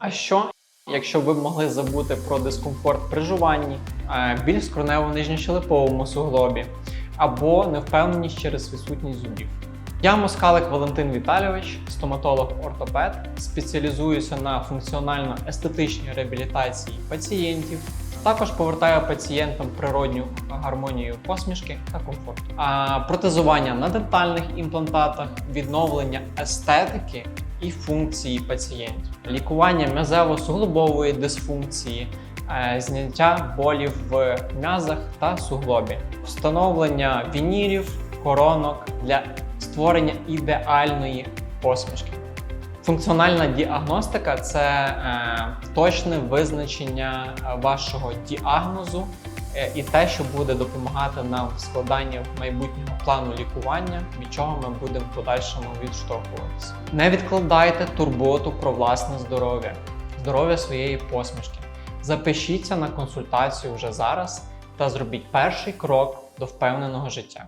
А що, якщо ви б могли забути про дискомфорт при жуванні, е, біль в скронево-нижньощелеповому суглобі або невпевненість через відсутність зубів? Я Москалик Валентин Віталійович, стоматолог-ортопед, спеціалізуюся на функціонально-естетичній реабілітації пацієнтів. Також повертаю пацієнтам природню гармонію посмішки та комфорту. А протезування на дентальних імплантатах, відновлення естетики і функції пацієнтів, лікування м'язево-суглобової дисфункції, е, зняття болів в м'язах та суглобі, встановлення вінірів, коронок для створення ідеальної посмішки. Функціональна діагностика це е, точне визначення вашого діагнозу е, і те, що буде допомагати нам в складанні майбутнього плану лікування, від чого ми будемо в подальшому відштовхуватися. Не відкладайте турботу про власне здоров'я, здоров'я своєї посмішки. Запишіться на консультацію вже зараз та зробіть перший крок до впевненого життя.